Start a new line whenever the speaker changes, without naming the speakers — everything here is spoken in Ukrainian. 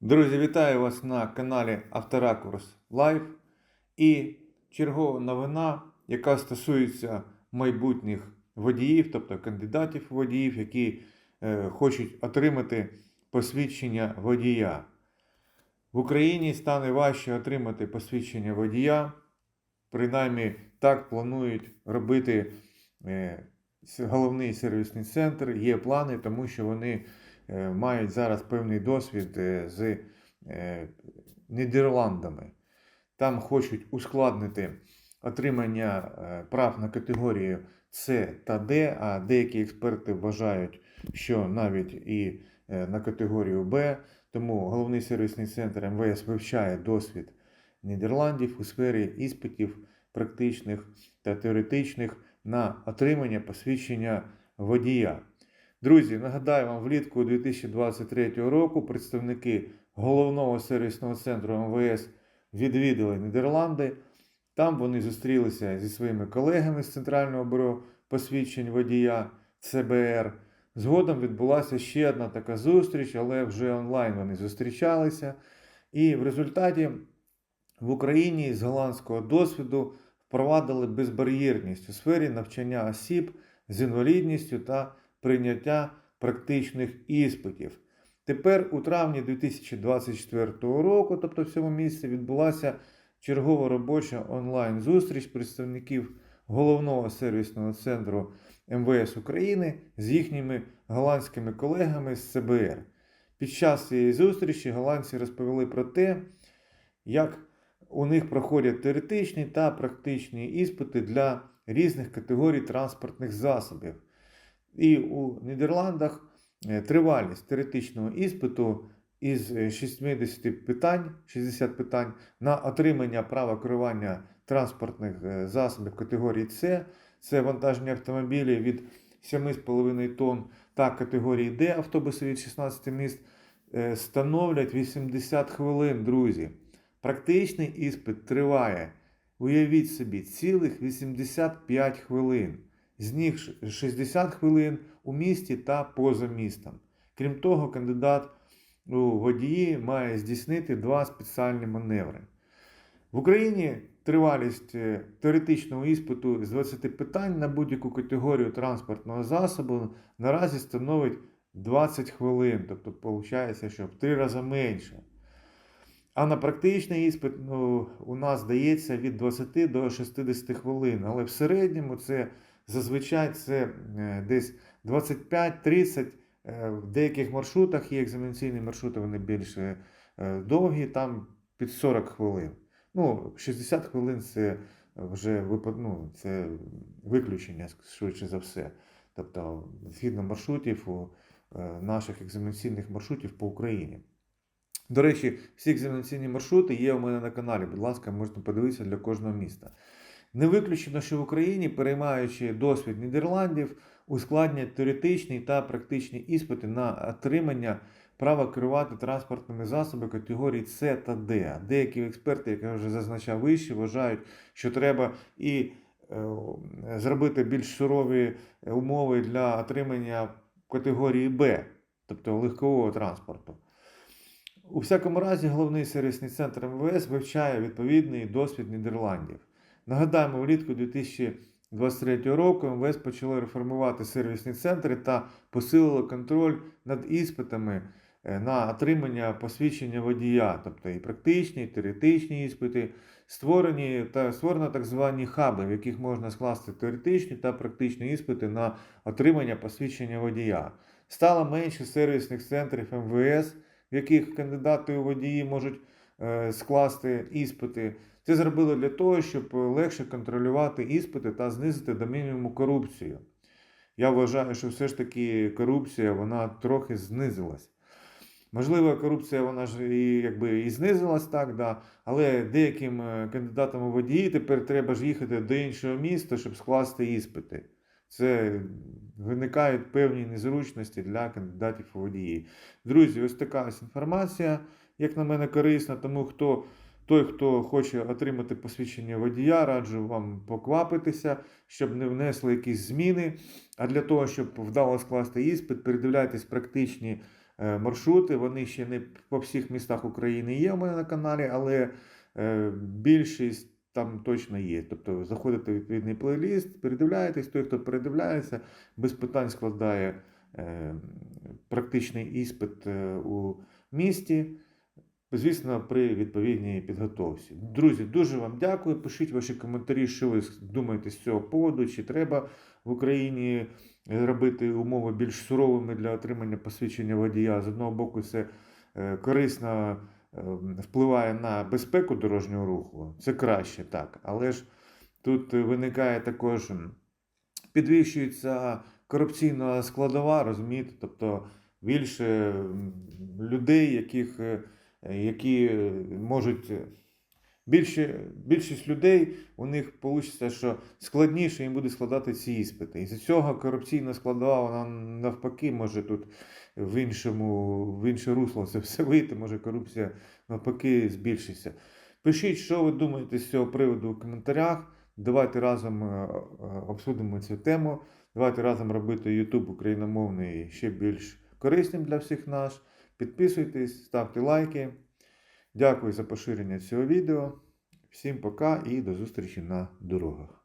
Друзі, вітаю вас на каналі Авторакурс Лайв. І чергова новина, яка стосується майбутніх водіїв, тобто кандидатів водіїв, які е, хочуть отримати посвідчення водія. В Україні стане важче отримати посвідчення водія. Принаймні так планують робити е, головний сервісний центр. Є плани, тому що вони мають зараз певний досвід е, з е, Нідерландами. Там хочуть ускладнити отримання е, прав на категорію С та Д, а деякі експерти вважають, що навіть і е, на категорію Б. Тому головний сервісний центр МВС вивчає досвід Нідерландів у сфері іспитів практичних та теоретичних на отримання посвідчення водія. Друзі, нагадаю вам, влітку 2023 року представники головного сервісного центру МВС відвідали Нідерланди. Там вони зустрілися зі своїми колегами з Центрального бюро посвідчень водія ЦБР. Згодом відбулася ще одна така зустріч, але вже онлайн вони зустрічалися. І в результаті в Україні з голландського досвіду впровадили безбар'єрність у сфері навчання осіб з інвалідністю та прийняття практичних іспитів. Тепер у травні 2024 року, тобто в цьому місці, відбулася чергова робоча онлайн-зустріч представників головного сервісного центру МВС України з їхніми голландськими колегами з ЦБР. Під час цієї зустрічі голландці розповіли про те, як у них проходять теоретичні та практичні іспити для різних категорій транспортних засобів. І у Нідерландах е, тривалість теоретичного іспиту із е, 60 питань, 60 питань на отримання права керування транспортних е, засобів категорії С, це вантажні автомобілі від 7,5 тонн та категорії Д автобуси від 16 міст е, становлять 80 хвилин, друзі. Практичний іспит триває, уявіть собі, цілих 85 хвилин. З них 60 хвилин у місті та поза містом. Крім того, кандидат у водії має здійснити два спеціальні маневри. В Україні тривалість е, теоретичного іспиту з 20 питань на будь-яку категорію транспортного засобу наразі становить 20 хвилин, тобто виходить, що в три рази менше. А на практичний іспит ну, у нас дається від 20 до 60 хвилин, але в середньому це зазвичай це е, десь 25-30. Е, В деяких маршрутах є екзаменаційні маршрути, вони більш е, довгі, там під 40 хвилин. Ну, 60 хвилин це вже ну, це виключення, швидше за все. Тобто, згідно маршрутів у наших екзаменаційних маршрутів по Україні. До речі, всі екзаменаційні маршрути є у мене на каналі. Будь ласка, можете подивитися для кожного міста. Не виключено, що в Україні, переймаючи досвід Нідерландів, ускладнять теоретичні та практичні іспити на отримання права керувати транспортними засобами категорії С та Д. Деякі експерти, як я вже зазначав вище, вважають, що треба і е, зробити більш сурові умови для отримання категорії Б, тобто легкового транспорту. У всякому разі, головний сервісний центр МВС вивчає відповідний досвід Нідерландів. Нагадаємо, влітку 2023 року МВС почало реформувати сервісні центри та посилило контроль над іспитами е, на отримання посвідчення водія, тобто і практичні, і теоретичні іспити, створені та створено так звані хаби, в яких можна скласти теоретичні та практичні іспити на отримання посвідчення водія. Стало менше сервісних центрів МВС, в яких кандидати у водії можуть е, скласти іспити. Це зробили для того, щоб легше контролювати іспити та знизити до мінімуму корупцію. Я вважаю, що все ж таки корупція вона трохи знизилась. Можливо, корупція вона ж і якби і знизилась так, да, але деяким е, кандидатам у водії тепер треба ж їхати до іншого міста, щоб скласти іспити. Це виникають певні незручності для кандидатів у водії. Друзі, ось така ось інформація, як на мене, корисна, тому хто. Той, хто хоче отримати посвідчення водія, раджу вам поквапитися, щоб не внесли якісь зміни. А для того, щоб вдало скласти іспит, передивляйтесь практичні е, маршрути. Вони ще не по всіх містах України є у мене на каналі, але е, більшість там точно є. Тобто заходите в відповідний плейліст, передивляєтесь, той, хто передивляється, без питань складає е, практичний іспит у місті. Звісно, при відповідній підготовці. Друзі, дуже вам дякую. Пишіть ваші коментарі, що ви думаєте з цього поводу, чи треба в Україні е, робити умови більш суровими для отримання посвідчення водія. З одного боку, це е, корисно е, впливає на безпеку дорожнього руху. Це краще, так. Але ж тут виникає також підвищується корупційна складова, розумієте? Тобто більше людей, яких, які е, можуть. е, Більше, більшість людей у них вийде, що складніше їм буде складати ці іспити. І з цього корупційна складова, вона навпаки може тут в іншому, в інше русло це все вийти, може корупція навпаки збільшиться. Пишіть, що ви думаєте з цього приводу в коментарях. Давайте разом е, е, обсудимо цю тему. Давайте разом робити YouTube україномовний ще більш корисним для всіх нас. Підписуйтесь, ставте лайки. Дякую за поширення цього відео. Всім пока і до зустрічі на дорогах.